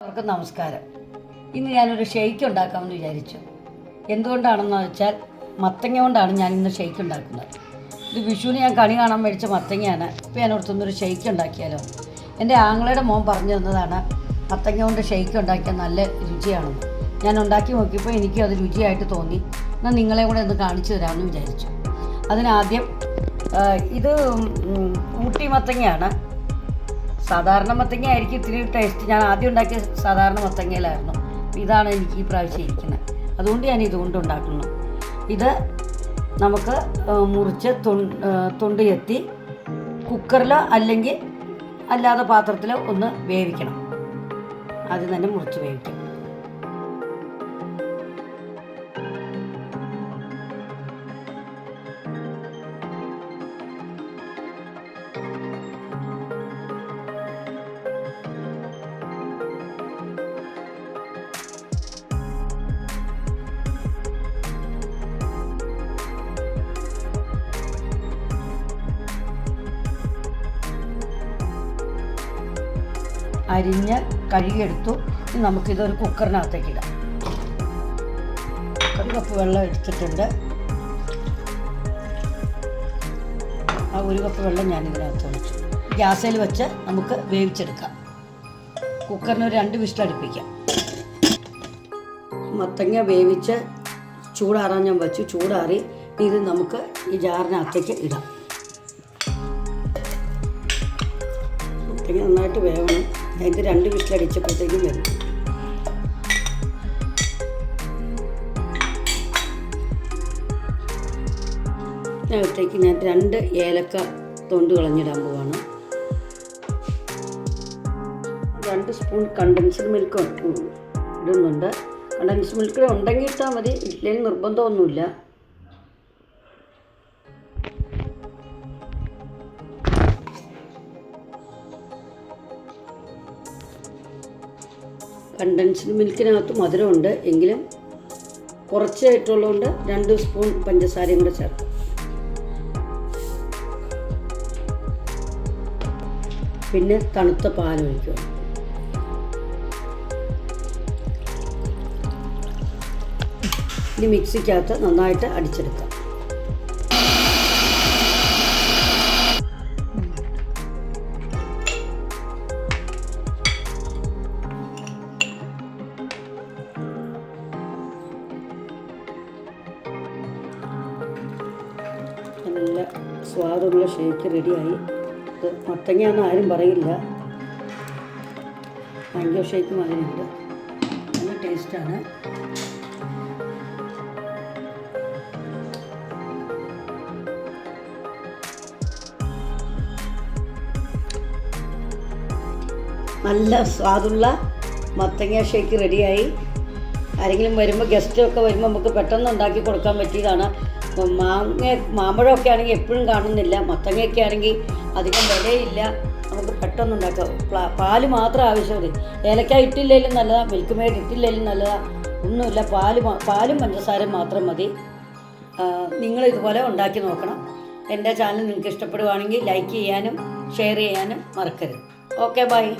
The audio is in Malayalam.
എല്ലാവർക്കും നമസ്കാരം. ഇന്ന് ഞാനൊരു ഷെയ്ക്ക് ഉണ്ടാക്കാമെന്ന് വിചാരിച്ചു. എന്തുകൊണ്ടാണെന്ന് വെച്ചാൽ മത്തങ്ങ കൊണ്ടാണ് ഞാൻ ഇന്ന് ഷെയ്ക്ക് ഉണ്ടാക്കുന്നത്. ഇത് വിഷുവിന് ഞാൻ കണി കാണാൻ മേടിച്ച മത്തങ്ങയാണ്. ഇപ്പോൾ ഞാൻ ഒരു ഷെയ്ക്ക് ഉണ്ടാക്കിയാലോ. എന്റെ ആങ്ങളയുടെ മോൻ പറഞ്ഞു തന്നതാണ് മത്തങ്ങ കൊണ്ട് ഷെയ്ക്ക് ഉണ്ടാക്കിയാൽ നല്ല രുചിയാണെന്ന് ഞാൻ ഉണ്ടാക്കി നോക്കിയപ്പോൾ എനിക്കും അത് രുചിയായിട്ട് തോന്നി. എന്നാൽ നിങ്ങളെ കൂടെ ഒന്ന് കാണിച്ചു തരാമെന്ന് വിചാരിച്ചു. അതിനാദ്യം ഇത് ഊട്ടി മത്തങ്ങയാണ്. സാധാരണ മത്തങ്ങ ആയിരിക്കും ഇത്തിരി ടേസ്റ്റ് ഞാൻ ആദ്യം ഉണ്ടാക്കിയ സാധാരണ മത്തങ്ങയിലായിരുന്നു. ഇതാണ് എനിക്ക് ഈ പ്രാവശ്യം ഇരിക്കുന്നത്. അതുകൊണ്ട് ഞാൻ ഇതുകൊണ്ട് ഉണ്ടാക്കുന്നു. ഇത് നമുക്ക് മുറിച്ച് തൊണ്ട് എത്തി കുക്കറിലോ അല്ലെങ്കിൽ അല്ലാതെ പാത്രത്തിലോ ഒന്ന് വേവിക്കണം. ആദ്യം തന്നെ മുറിച്ച് വേവിക്കണം. അരിഞ്ഞ് കഴുകിയെടുത്തു. നമുക്കിതൊരു കുക്കറിനകത്തേക്ക് ഇടാം. ഒരു കപ്പ് വെള്ളം എടുത്തിട്ടുണ്ട്. ആ ഒരു കപ്പ് വെള്ളം ഞാൻ ഇതിനകത്ത് ഒഴിച്ചു. ഗ്യാസിൽ വെച്ച് നമുക്ക് വേവിച്ചെടുക്കാം. കുക്കറിന് ഒരു രണ്ട് വിസിലടുപ്പിക്കാം മത്തങ്ങ വേവിച്ച് ചൂടാറാൻ ഞാൻ വെച്ചു. ചൂടാറി ഇത് നമുക്ക് ഈ ജാറിനകത്തേക്ക് ഇടാം. മത്തങ്ങ നന്നായിട്ട് വേവണം. അതിന്റെ രണ്ട് വിസിലടിച്ചപ്പോഴത്തേക്കും വരും. അതിനകത്തേക്ക് ഞാൻ രണ്ട് ഏലക്ക തൊണ്ട് കളഞ്ഞിടാൻ പോവാണ്. രണ്ട് സ്പൂൺ കണ്ടൻസ്ഡ് മിൽക്ക് ഇടുന്നുണ്ട്. കണ്ടൻസ്ഡ് മിൽക്ക് ഉണ്ടെങ്കിൽ ഇട്ടാൽ മതി ഇല്ലെങ്കിൽ നിർബന്ധമൊന്നുമില്ല. കണ്ടൻസ്ഡ് മിൽക്കിനകത്ത് മധുരമുണ്ട്. എങ്കിലും കുറച്ചായിട്ടുള്ളതുകൊണ്ട് രണ്ട് സ്പൂൺ പഞ്ചസാരയും കൂടെ ചേർക്കും. പിന്നെ തണുത്ത പാൽ ഒഴിക്കുക. ഇനി മിക്സിക്കകത്ത് നന്നായിട്ട് അടിച്ചെടുക്കാം. നല്ല സ്വാദുള്ള ഷേക്ക് റെഡിയായി ഇത് മത്തങ്ങയാണെന്ന് ആരും പറയില്ല. മാംഗോ ഷേക്ക് മാതിരിയുണ്ട് നല്ല ടേസ്റ്റാണ് നല്ല സ്വാദുള്ള മത്തങ്ങ ഷേക്ക് റെഡിയായി ആരെങ്കിലും വരുമ്പോൾ ഗസ്റ്റൊക്കെ വരുമ്പോൾ നമുക്ക് പെട്ടെന്ന് ഉണ്ടാക്കി കൊടുക്കാൻ പറ്റിയതാണ്. മാങ്ങ മാമ്പഴമൊക്കെ ആണെങ്കിൽ എപ്പോഴും കാണുന്നില്ല. മത്തങ്ങയൊക്കെ ആണെങ്കിൽ അധികം വിലയില്ല. നമുക്ക് പെട്ടെന്ന് ഉണ്ടാക്കാം. പ്ലാ- മാത്രം ആവശ്യമുള്ളൂ ഏലക്ക ഇട്ടില്ലെങ്കിലും നല്ലതാണ് മിൽക്ക് മെയ്ഡ് ഇട്ടില്ലെങ്കിലും നല്ലതാണ് ഒന്നുമില്ല. പാൽ പാലും പഞ്ചസാരയും മാത്രം മതി. നിങ്ങൾ ഇതുപോലെ ഉണ്ടാക്കി നോക്കണം. എന്റെ ചാനൽ നിങ്ങൾക്ക് ഇഷ്ടപ്പെടുവാണെങ്കിൽ ലൈക്ക് ചെയ്യാനും ഷെയർ ചെയ്യാനും മറക്കരുത്. Okay bye.